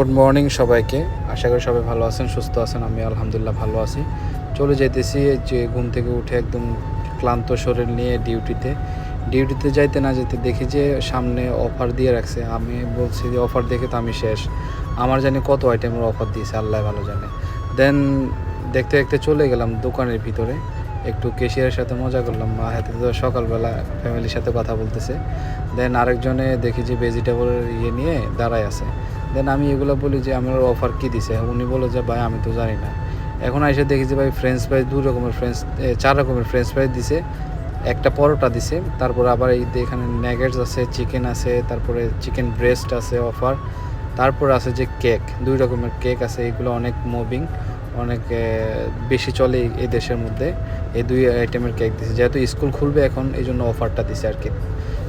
Good morning সবাইকে। আশা করি সবাই ভালো আছেন, সুস্থ আছেন আমি আলহামদুলিল্লাহ ভালো আছি। চলে যাইতেছি যে ঘুম থেকে উঠে একদম ক্লান্ত শরীর নিয়ে ডিউটিতে। ডিউটিতে যাইতে না যেতে দেখি যে সামনে অফার দিয়ে রাখছে। আমি বলছি যে অফার দেখে তো আমি শেষ। আমার জানি কত আইটেমের অফার দিয়েছে, আল্লাহ ভালো জানে। দেন দেখতে দেখতে চলে গেলাম দোকানের ভিতরে। একটু কেশিয়ারের সাথে মজা করলাম। মা হাতে তো সকালবেলা ফ্যামিলির সাথে কথা বলতেছে। দেন আরেকজনে দেখি যে ভেজিটেবলের ইয়ে নিয়ে দাঁড়ায় আছে। দেন আমি এগুলো বলি যে, আমার অফার কী দিছে? উনি বলে যে, ভাই, আমি তো জানি না। এখন এসে দেখি যে, ভাই ফ্রেঞ্চ ফ্রাইজ দু রকমের ফ্রেঞ্চ চার রকমের ফ্রেঞ্চ ফ্রাইজ দিছে। একটা পরোটা দিছে, তারপরে আবার এই এখানে ন্যাগেটস আছে চিকেন আছে, তারপরে চিকেন ব্রেস্ট আছে অফার তারপর আছে যে কেক দুই রকমের কেক আছে, এগুলো অনেক মুভিং অনেক বেশি চলে এই- দেশের মধ্যে। এই দুই আইটেমের কেক দিছে। যেহেতু স্কুল খুলবে এখন এই জন্য অফারটা দিছে আর কি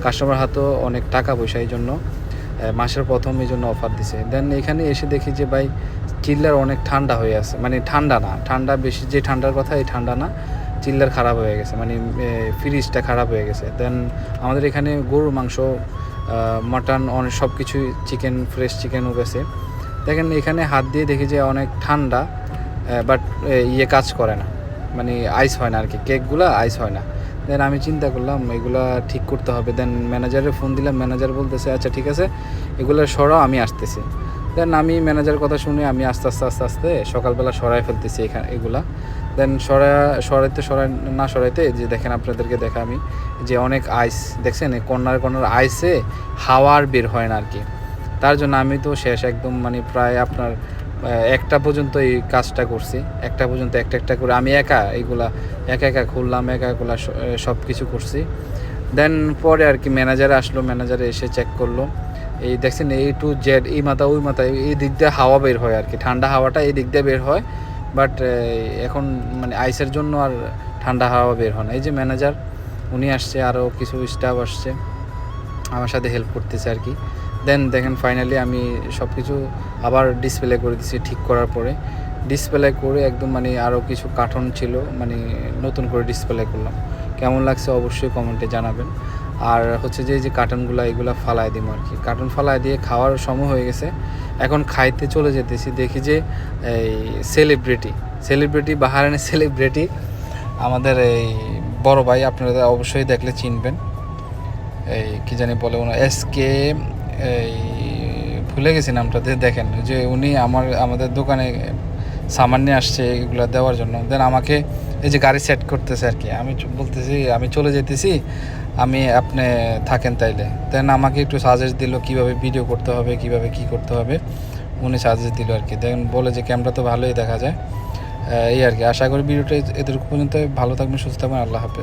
কাস্টমার হাতেও অনেক টাকা পয়সা এই জন্য মাসের প্রথম এই জন্য অফার দিছে। দেন এখানে এসে দেখি যে, ভাই, চিল্লার অনেক ঠান্ডা হয়ে আছে। মানে ঠান্ডা না, ঠান্ডা বেশি, যে ঠান্ডার কথা, এই ঠান্ডা না, চিল্লার খারাপ হয়ে গেছে। মানে ফ্রিজটা খারাপ হয়ে গেছে। দেন আমাদের এখানে গরুর মাংস মাটন অনেক সব কিছুই চিকেন ফ্রেশ চিকেনও গেছে দেখেন, এখানে হাত দিয়ে দেখি যে, অনেক ঠান্ডা বাট ইয়ে কাজ করে না। মানে আইস হয় না আর কি কেকগুলো আইস হয় না। দেন আমি চিন্তা করলাম, এগুলা ঠিক করতে হবে। দেন ম্যানেজারে ফোন দিলাম ম্যানেজার বলতেছে আচ্ছা ঠিক আছে, এগুলো সরাও, আমি আসতেছি। দেন আমি ম্যানেজার কথা শুনে আমি আস্তে আস্তে আস্তে আস্তে সকালবেলা সরাই ফেলতেছি এখানে, এগুলা। দেন সরা, সরাইতে, সরাই, না সরাইতে যে দেখেন আপনাদেরকে দেখা আমি, যে অনেক আইস দেখছেন? কর্নার কর্নার আইসে হাওয়ার বের হয় না আর কি তার জন্য আমি তো শেষ একদম মানে প্রায় আপনার একটা পর্যন্ত এই কাজটা করছি, একটা পর্যন্ত একটা একটা করে আমি একা এইগুলা একা একা খুললাম একা এগুলা সব কিছু করছি। দেন পরে আর কি ম্যানেজার আসলো ম্যানেজারে এসে চেক করল। এই দেখছেন এই টু জেড এই মাথা, ওই মাথা, এই দিক দিয়ে হাওয়া বের হয় আর কি। ঠান্ডা হাওয়াটা এই দিক দিয়ে বের হয় বাট এখন মানে আইসের জন্য আর ঠান্ডা হাওয়া বের হয় না। এই যে ম্যানেজার উনি আসছে আরও কিছু স্টাফ আসছে, আমার সাথে হেল্প করতেছে আর কি। দেন দেখেন ফাইনালি আমি সব কিছু আবার ডিসপ্লে করে দিছি ঠিক করার পরে। ডিসপ্লে করে একদম মানে আরও কিছু কার্টন ছিল মানে নতুন করে ডিসপ্লে করলাম। কেমন লাগছে অবশ্যই কমেন্টে জানাবেন। আর হচ্ছে যে যে কার্টনগুলো এগুলো ফালায় দিব আর কি। কার্টন ফালায় দিয়ে খাওয়ার সময় হয়ে গেছে। এখন খাইতে চলে যেতেছি, দেখি যে, এই সেলিব্রিটি সেলিব্রিটি বাহারানের সেলিব্রিটি আমাদের এই বড় ভাই আপনারা অবশ্যই দেখলে চিনবেন। এই কি জানি বলে ওনার এস কে এই, ভুলে গেছি দিয়ে দেখেন যে উনি আমার, আমাদের দোকানে সামান নিয়ে আসছে এগুলো দেওয়ার জন্য। দেন আমাকে এই যে গাড়ি সেট করতেছে আর কি, আমি বলতেছি, আমি চলে যেতেছি আমি আপনি থাকেন তাইলে। দেন আমাকে একটু সাজেস্ট দিল কীভাবে ভিডিও করতে হবে, কীভাবে কি করতে হবে। উনি সাজেস্ট দিল আর কি। দেখেন বলে যে ক্যামেরা তো ভালোই দেখা যায়। এই আর কি। আশা করি ভিডিওটা এতটুকু পর্যন্ত ভালো থাকবেন, সুস্থ থাকবেন, আল্লাহ হাফেজ।